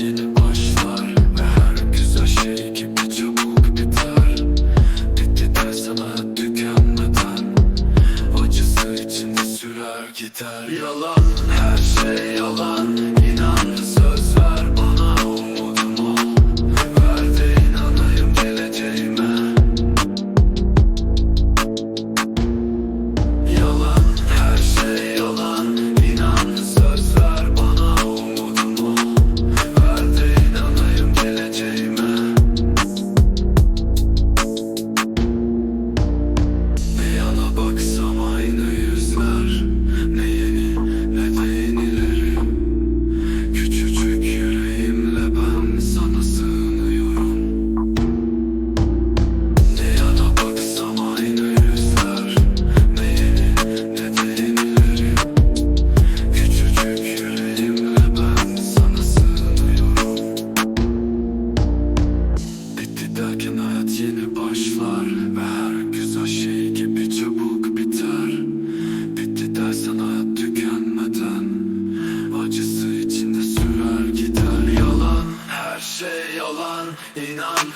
her güzel şey gibi çabuk biter. Bitti der sana tükenmeden. Acısı içinde sürer gider. Yalan her şey yalan. İnan olan inan